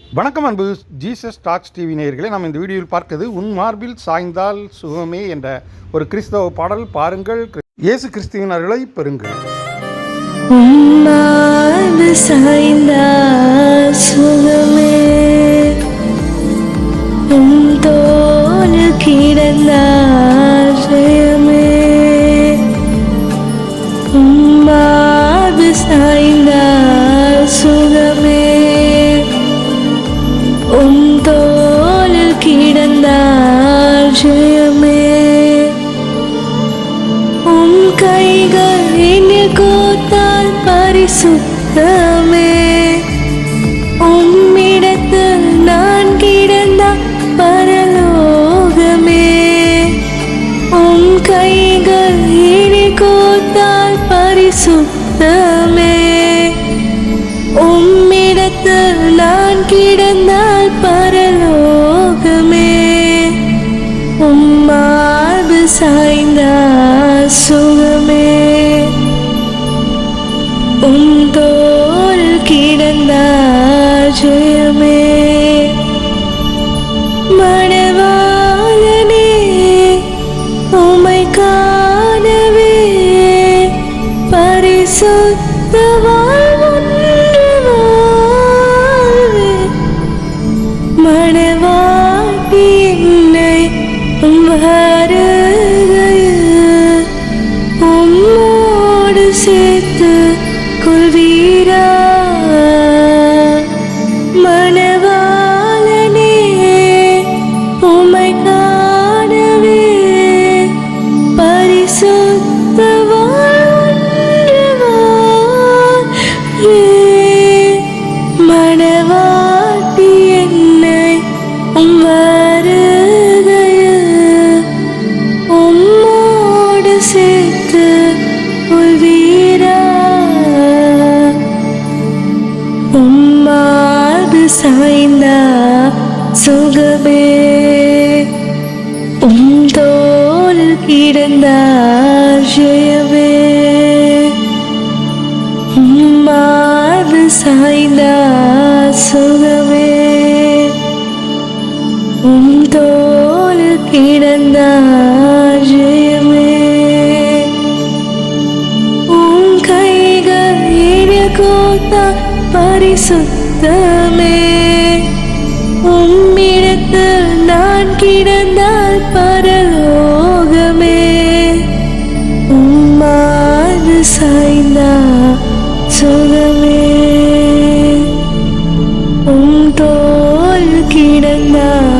வணக்கம் அன்பு Jesus tax TV நேயர்களே நாம் இந்த வீடியோவில் பார்க்கிறது உன் மார்பில் சாய்ந்தால் சுகமே என்ற ஒரு கிறிஸ்தவ பாடல். பாருங்கள் இயேசு கிறிஸ்துவின் அருளை பெறுங்கள். உம்மாது சாய்ந்தால் சுகமே. தோல் கிடந்தால் சாய்ந்தால் பரிசுத்தமே உம்மிடத்தில் நான் கிடந்தால் பரலோகமே. உம் கைகள் இனி கோத்தால் பரிசுத்தமே. உம்மிடத்தில் நான் கிடந்தால் பரலோகமே. உம்மாது சாய்ந்த சுகமே. உம் greater உம்மாது சாய்ந்தா சுகமே. உம் தோல் கிடந்தா ஜெயமே. உம்மாது சாய்ந்தா பரிசுத்தமே. உம்மிடத்தில் நான் கிடந்தால் பரலோகமே. உம்மாது சாய்ந்தா சுகமே. உம் தோல் கிடந்தா